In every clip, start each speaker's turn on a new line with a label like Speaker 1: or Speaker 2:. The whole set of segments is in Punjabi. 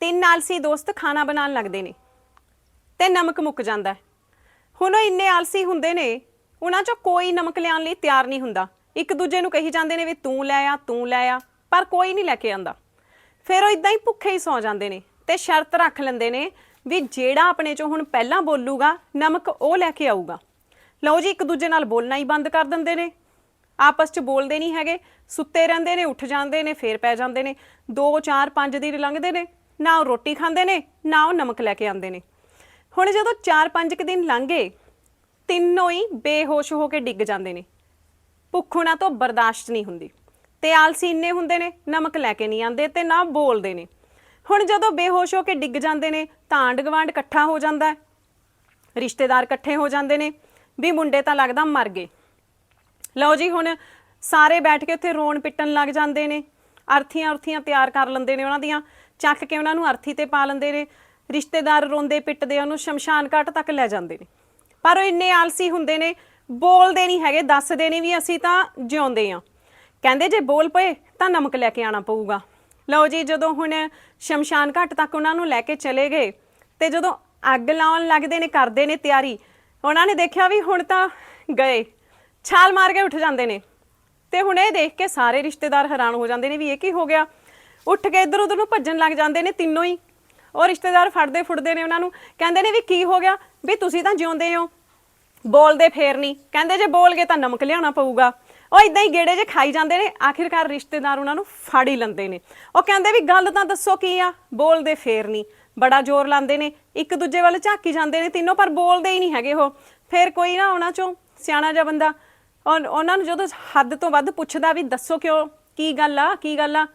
Speaker 1: ਤਿੰਨ ਆਲਸੀ ਦੋਸਤ ਖਾਣਾ ਬਣਾਉਣ ਲੱਗਦੇ ਨੇ ਤੇ ਨਮਕ ਮੁੱਕ ਜਾਂਦਾ। ਹੈ। ਹੁਣ ਉਹ ਇੰਨੇ ਆਲਸੀ ਹੁੰਦੇ ਨੇ, ਉਹਨਾਂ ਚੋਂ ਕੋਈ ਨਮਕ ਲਿਆਉਣ ਲਈ ਤਿਆਰ ਨਹੀਂ ਹੁੰਦਾ। ਇੱਕ ਦੂਜੇ ਨੂੰ ਕਹੀ ਜਾਂਦੇ ਨੇ ਵੀ ਤੂੰ ਲੈ ਆ, ਤੂੰ ਲੈ ਆ, ਪਰ ਕੋਈ ਨਹੀਂ ਲੈ ਕੇ ਆਂਦਾ ਫਿਰ ਉਹ ਇਦਾਂ ਹੀ ਭੁੱਖੇ ਹੀ ਸੌ ਜਾਂਦੇ ਨੇ ਤੇ ਸ਼ਰਤ ਰੱਖ ਲੈਂਦੇ ਨੇ ਵੀ ਜਿਹੜਾ ਆਪਣੇ ਚੋਂ ਹੁਣ ਪਹਿਲਾਂ ਬੋਲੂਗਾ, ਨਮਕ ਉਹ ਲੈ ਕੇ ਆਊਗਾ। ਲਓ ਜੀ, ਇੱਕ ਦੂਜੇ ਨਾਲ ਬੋਲਣਾ ਹੀ ਬੰਦ ਕਰ ਦਿੰਦੇ ਨੇ। ਆਪਸ 'ਚ ਬੋਲਦੇ ਨਹੀਂ ਹੈਗੇ, ਸੁੱਤੇ ਰਹਿੰਦੇ ਨੇ, ਉੱਠ ਜਾਂਦੇ ਨੇ, ਫੇਰ ਪੈ ਜਾਂਦੇ ਨੇ। 2 4 5 ਦਿਨ ਲੰਘਦੇ ਨੇ। ਨਾ ਉਹ ਰੋਟੀ ਖਾਂਦੇ ਨੇ, ਨਾ ਉਹ ਨਮਕ ਲੈ ਕੇ ਆਉਂਦੇ ਨੇ। ਹੁਣ ਜਦੋਂ 4-5 ਕੁ ਦਿਨ ਲੰਘ ਗਏ, ਤਿੰਨੋਂ ਹੀ ਬੇਹੋਸ਼ ਹੋ ਕੇ ਡਿੱਗ ਜਾਂਦੇ ਨੇ। ਭੁੱਖ ਉਹਨਾਂ ਤੋਂ ਬਰਦਾਸ਼ਤ ਨਹੀਂ ਹੁੰਦੀ। ਤੇ ਆਲਸੀ ਇੰਨੇ ਹੁੰਦੇ ਨੇ, ਨਮਕ ਲੈ ਕੇ ਨਹੀਂ ਆਉਂਦੇ ਤੇ ਨਾ ਬੋਲਦੇ ਨੇ। ਹੁਣ ਜਦੋਂ ਬੇਹੋਸ਼ ਹੋ ਕੇ ਡਿੱਗ ਜਾਂਦੇ ਨੇ, ਤਾਂ ਆਂਢ ਗੁਆਂਢ ਇਕੱਠਾ ਹੋ ਜਾਂਦਾ ਹੈ। ਰਿਸ਼ਤੇਦਾਰ ਇਕੱਠੇ ਹੋ ਜਾਂਦੇ ਨੇ, ਵੀ ਮੁੰਡੇ ਤਾਂ ਲੱਗਦਾ ਮਰ ਗਏ। ਲਓ ਜੀ, ਹੁਣ ਸਾਰੇ ਬੈਠ ਕੇ ਉੱਥੇ ਰੋਣ ਪਿੱਟਣ ਲੱਗ ਜਾਂਦੇ ਨੇ। ਅਰਥੀਆਂ ਅਰਥੀਆਂ ਤਿਆਰ ਕਰ ਲੈਂਦੇ ਨੇ ਉਹਨਾਂ ਦੀਆਂ। ਚੱਕ ਕੇ ਉਹਨਾਂ ਨੂੰ ਅਰਥੀ ਤੇ ਪਾ ਲੈਂਦੇ ਨੇ, ਰਿਸ਼ਤੇਦਾਰ ਰੋਂਦੇ, ਪਿੱਟਦੇ, ਉਹਨੂੰ ਸ਼ਮਸ਼ਾਨ ਘਾਟ ਤੱਕ ਲੈ ਜਾਂਦੇ ਨੇ। ਪਰ ਉਹ ਇੰਨੇ ਆਲਸੀ ਹੁੰਦੇ ਨੇ, ਬੋਲਦੇ ਨਹੀਂ ਹੈਗੇ, ਦੱਸਦੇ ਨੇ ਵੀ ਅਸੀਂ ਤਾਂ ਜਿਉਂਦੇ ਆ ਕਹਿੰਦੇ ਜੇ ਬੋਲ ਪਏ, ਤਾਂ ਨਮਕ ਲੈ ਕੇ ਆਣਾ ਪਊਗਾ। ਲਓ ਜੀ, ਜਦੋਂ ਹੁਣ ਸ਼ਮਸ਼ਾਨ ਘਾਟ ਤੱਕ ਉਹਨਾਂ ਨੂੰ ਲੈ ਕੇ ਚਲੇ ਗਏ, ਤੇ ਜਦੋਂ ਅੱਗ ਲਾਉਣ ਲੱਗਦੇ ਨੇ, ਕਰਦੇ ਨੇ ਤਿਆਰੀ, ਉਹਨਾਂ ਨੇ ਦੇਖਿਆ ਵੀ ਹੁਣ ਤਾਂ ਗਏ, ਛਾਲ ਮਾਰ ਕੇ ਉੱਠ ਜਾਂਦੇ ਨੇ। ਤੇ ਹੁਣ ਇਹ ਦੇਖ ਕੇ ਸਾਰੇ ਰਿਸ਼ਤੇਦਾਰ ਹੈਰਾਨ ਹੋ ਜਾਂਦੇ ਨੇ ਵੀ ਇਹ ਕੀ ਹੋ ਗਿਆ? ਉੱਠ ਕੇ ਇੱਧਰ ਉੱਧਰ ਨੂੰ ਭੱਜਣ ਲੱਗ ਜਾਂਦੇ ਨੇ ਤਿੰਨੋਂ ਹੀ। ਉਹ ਰਿਸ਼ਤੇਦਾਰ ਫੜਦੇ ਫੁੱਟਦੇ ਨੇ ਉਹਨਾਂ ਨੂੰ। ਕਹਿੰਦੇ ਨੇ ਵੀ ਕੀ ਹੋ ਗਿਆ? ਵੀ ਤੁਸੀਂ ਤਾਂ ਜਿਉਂਦੇ ਹੋ। ਬੋਲਦੇ ਫੇਰ ਨਹੀਂ। ਕਹਿੰਦੇ ਜੇ ਬੋਲ ਗਏ ਤਾਂ ਨਮਕ ਲਿਆਉਣਾ ਪਊਗਾ। ਉਹ ਇਦਾਂ ਹੀ ਗੇੜੇ ਜੇ ਖਾਈ ਜਾਂਦੇ ਨੇ, ਆਖਿਰਕਾਰ ਰਿਸ਼ਤੇਦਾਰ ਉਹਨਾਂ ਨੂੰ ਫੜ ਹੀ ਲੈਂਦੇ ਨੇ। ਉਹ ਕਹਿੰਦੇ ਵੀ ਗੱਲ ਤਾਂ ਦੱਸੋ ਕੀ ਆ? ਬੋਲਦੇ ਫੇਰ ਨਹੀਂ। ਬੜਾ ਜ਼ੋਰ ਲਾਉਂਦੇ ਨੇ। ਇੱਕ ਦੂਜੇ ਵੱਲ ਝਾਕੀ ਜਾਂਦੇ ਨੇ ਤਿੰਨੋਂ, ਪਰ ਬੋਲਦੇ ਹੀ ਨਹੀਂ ਹੈਗੇ ਉਹ। ਫੇਰ ਕੋਈ ਨਾ ਉਹਨਾਂ ਚੋਂ ਸਿਆਣਾ ਜਿਹਾ ਬੰਦਾ। ਉਹ- ਉਹਨਾਂ ਨੂੰ ਜਦੋਂ ਹੱਦ ਤੋਂ ਵੱਧ ਪੁੱਛਦਾ ਵੀ ਦੱਸੋ ਕਿਉਂ? ਕੀ ਗੱਲ ਆ? ਕੀ ਗੱਲ ਆ?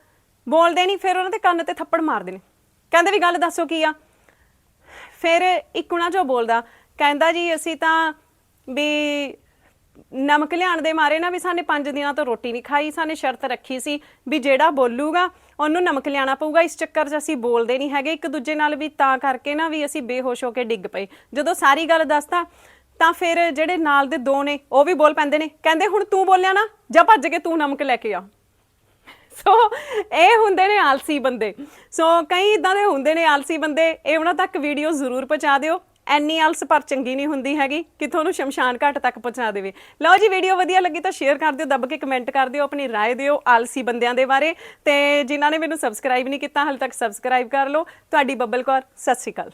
Speaker 1: ਬੋਲਦੇ ਨਹੀਂ, ਫਿਰ ਉਹਨਾਂ ਦੇ ਕੰਨ ਤੇ ਥੱਪੜ ਮਾਰਦੇ ਨੇ। ਕਹਿੰਦੇ ਵੀ ਗੱਲ ਦੱਸੋ ਕੀ ਆ? ਫਿਰ ਇੱਕ ਉਹਨਾਂ ਚੋਂ ਬੋਲਦਾ, ਕਹਿੰਦਾ ਜੀ, ਅਸੀਂ ਤਾਂ ਵੀ ਨਮਕ ਲਿਆਣ ਦੇ ਮਾਰੇ ਨਾ ਵੀ ਸਾਨੇ 5 ਦਿਨਾਂ ਤੋਂ ਰੋਟੀ ਨਹੀਂ ਖਾਈ, ਸਾਨੇ ਸ਼ਰਤ ਰੱਖੀ ਸੀ ਵੀ ਜਿਹੜਾ ਬੋਲੂਗਾ, ਉਹਨੂੰ ਨਮਕ ਲਿਆਣਾ ਪਊਗਾ। ਇਸ ਚੱਕਰ 'ਚ ਅਸੀਂ ਬੋਲਦੇ ਨਹੀਂ ਹੈਗੇ। ਇੱਕ ਦੂਜੇ ਨਾਲ ਵੀ ਤਾਂ ਕਰਕੇ ਨਾ ਵੀ ਅਸੀਂ ਬੇਹੋਸ਼ ਹੋ ਕੇ ਡਿੱਗ ਪਏ। ਜਦੋਂ ਸਾਰੀ ਗੱਲ ਦੱਸਤਾ, ਤਾਂ ਫਿਰ ਜਿਹੜੇ ਨਾਲ ਦੇ ਦੋ ਨੇ, ਉਹ ਵੀ ਬੋਲ ਪੈਂਦੇ ਨੇ। ਕਹਿੰਦੇ, ਹੁਣ ਤੂੰ ਬੋਲਿਆ ਨਾ, ਜਾਂ ਭੱਜ ਕੇ ਤੂੰ ਨਮਕ ਲੈ ਕੇ ਆ। ਇਹ ਹੁੰਦੇ ਨੇ ਆਲਸੀ ਬੰਦੇ ਸੋ ਕਈ ਇਦਾਂ ਦੇ ਹੁੰਦੇ ਨੇ ਆਲਸੀ ਬੰਦੇ ਇਹ ਉਹਨਾਂ ਤੱਕ ਵੀਡੀਓ ਜ਼ਰੂਰ ਪਹੁੰਚਾ ਦਿਓ ਐਨੀ ਆਲਸ ਪਰ ਚੰਗੀ ਨਹੀਂ ਹੁੰਦੀ ਹੈਗੀ ਕਿ ਤੁਹਾਨੂੰ ਸ਼ਮਸ਼ਾਨ ਘਾਟ ਤੱਕ ਪਹੁੰਚਾ ਦੇਵੇ ਲਓ ਜੀ ਵੀਡੀਓ ਵਧੀਆ ਲੱਗੀ ਤਾਂ ਸ਼ੇਅਰ ਕਰ ਦਿਓ ਦੱਬ ਕੇ ਕਮੈਂਟ ਕਰ ਦਿਓ ਆਪਣੀ رائے ਦਿਓ ਆਲਸੀ ਬੰਦਿਆਂ ਦੇ ਬਾਰੇ ਤੇ ਜਿਨ੍ਹਾਂ ਨੇ ਮੈਨੂੰ ਸਬਸਕ੍ਰਾਈਬ ਨਹੀਂ ਕੀਤਾ ਹਾਲੇ ਤੱਕ ਸਬਸਕ੍ਰਾਈਬ ਕਰ ਲਓ ਤੁਹਾਡੀ ਬੱਬਲ ਕੌਰ ਸਤਿ ਸ਼੍ਰੀ ਅਕਾਲ